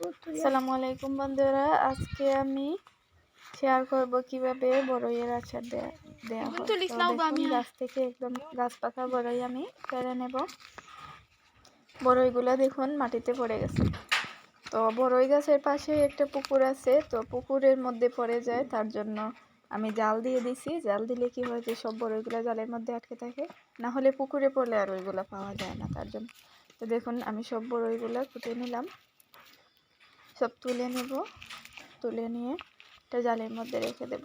আসসালামু আলাইকুম বন্ধুরা আজকে আমি শেয়ার করব কীভাবে বড়ইয়ের আচার দেয়া দেওয়া হয় গাছ থেকে একদম গাছ পাকা বড়ই আমি পেরে নেব। বড়ইগুলো দেখুন মাটিতে পড়ে গেছে। তো বড়ই গাছের পাশে একটা পুকুর আছে তো পুকুরের মধ্যে পড়ে যায় তার জন্য আমি জাল দিয়ে দিছি। জাল দিলে কি হয় যে সব বড়ইগুলো জালের মধ্যে আটকে থাকে না হলে পুকুরে পড়লে আর ওইগুলো পাওয়া যায় না তার জন্য। তো দেখুন আমি সব বড়ইগুলো কুটে নিলাম। সব তুলে নেব। তুলে নিয়ে একটা জালের মধ্যে রেখে দেব।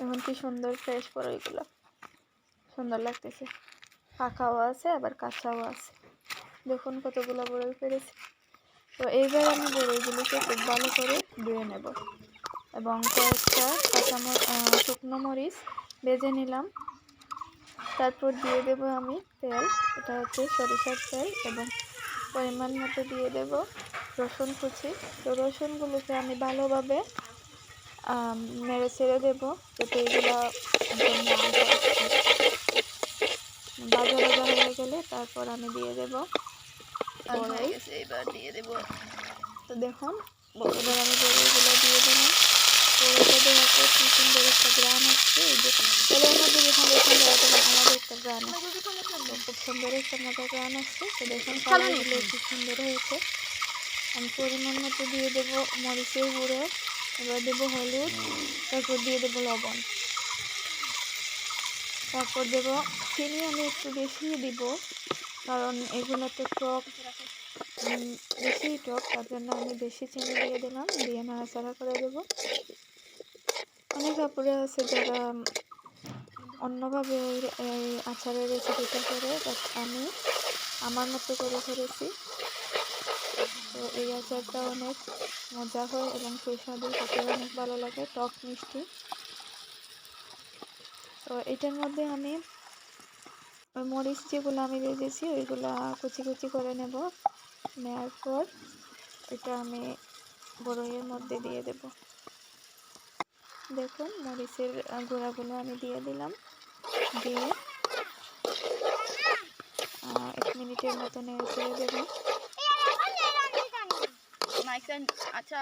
এখন কি সুন্দর ফ্রেশ বড়ইগুলো সুন্দর লাগতেছে। পাকাও আছে, আবার কাঁচাও আছে। দেখুন কতগুলো বড়ই পেরেছি। তো এইবার আমি বড়ইগুলোকে খুব ভালো করে ধুয়ে নেব। এবং কয়েকটা কাঁচা শুকনো মরিচ বেজে নিলাম। তারপর দিয়ে দেব আমি তেল। এটা হচ্ছে সরিষার তেল এবং পরিমাণ মতো দিয়ে দেব। রসুন কুচি। তো রসুনগুলোকে আমি ভালোভাবে নেড়ে ছেড়ে দেবো যাতে এগুলো ভাজা ভাজা হয়ে গেলে তারপর আমি দিয়ে দেব বড়ই এবার দিয়ে দেবো। তো দেখুন এবার আমি বড়িগুলো দিয়ে দিলাম বড়িটা দেওয়ার পর কি সুন্দর একটা গ্রান আসছে মধ্যে যখন দেখুন একটা আসছে খুব সুন্দর একটা গ্রান আসছে। তো দেখুন কালারগুলো কি সুন্দর হয়েছে। আমি পরিমাণ মতো দিয়ে দেবো মরিচের গুঁড়ো, এবার দেবো হলুদ, তারপর দিয়ে দেবো লবণ। তারপর দেবো, চিনি আমি একটু বেশি দিব, কারণ এগুলো তো টক বেশি টক, তার জন্য আমি বেশি চিনি দিয়ে দিলাম, দিয়ে নাড়াচাড়া করে দেবো। অনেক কাপড়ে আছে যারা অন্যভাবে এই- আচারের রেসিপিটা করে বাট আমি আমার মতো করে করেছি। তো এই আচারটা অনেক মজা হয় এবং সুস্বাদু খেতে অনেক ভালো লাগে, টক মিষ্টি। তো এটার মধ্যে আমি ওই মরিচ যেগুলো আমি ভেজেছি, ওইগুলো কুচি কুচি করে নেব। নেওয়ার পর এটা আমি বড়ইয়ের মধ্যে দিয়ে দেব। দেখুন, মরিচের গুঁড়াগুলো আমি দিয়ে দিলাম। দিয়ে এক মিনিটের মতো নেড়ে ছেড়ে দেবো। মাইকসান আচ্ছা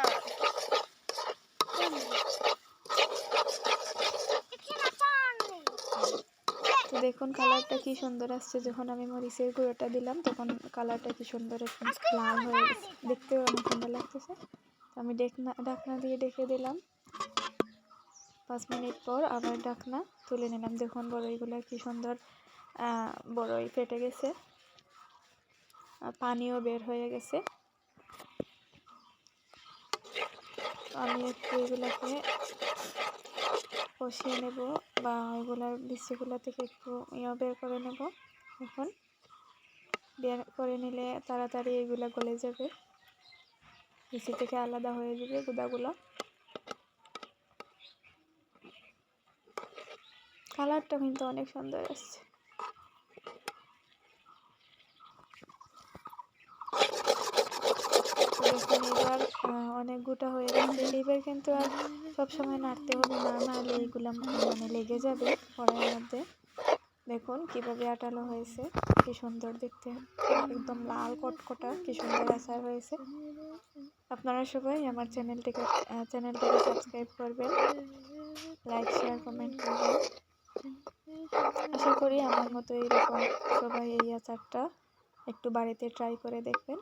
তো দেখুন কালারটা কি সুন্দর আসছে। যখন আমি মরিচের গুঁড়োটা দিলাম তখন কালারটা কি সুন্দর লাল হয়ে গেছে। দেখতেও অনেক সুন্দর লাগতেছে। তো আমি ঢাকনা ঢাকনা দিয়ে ডেকে দিলাম। পাঁচ মিনিট পর আবার ঢাকনা তুলে নিলাম। দেখুন বড়ইগুলো কি সুন্দর বড়ই ফেটে গেছে। পানিও বের হয়ে গেছে তো আমি একটু এগুলাকে কষিয়ে নেব বা ওইগুলার বিচিগুলো থেকে একটু ইয়ে বের করে নেব এখন। বের করে নিলে তাড়াতাড়ি এগুলো গলে যাবে। বিচি থেকে আলাদা হয়ে যাবে গুদাগুলো। কালারটা কিন্তু অনেক সুন্দর আসছে তো দেখুন এবার আহ, অনেক গোটা হয়ে গেছে। এবার কিন্তু আর সবসময় নাড়তে হবে না নাড়লে এইগুলো মানে লেগে যাবে কড়াইয়ের মধ্যে। দেখুন কীভাবে আটালো হয়েছে, কি সুন্দর দেখতে। একদম লাল কটকটা, কি সুন্দর আচার হয়েছে। আপনারা সবাই আমার চ্যানেলটিকে চ্যানেলটাকে সাবস্ক্রাইব করবেন, লাইক, শেয়ার, কমেন্ট করবেন। আশা করি আমার মতো এইরকম সবাই এই আচারটা একটু বাড়িতে ট্রাই করে দেখবেন।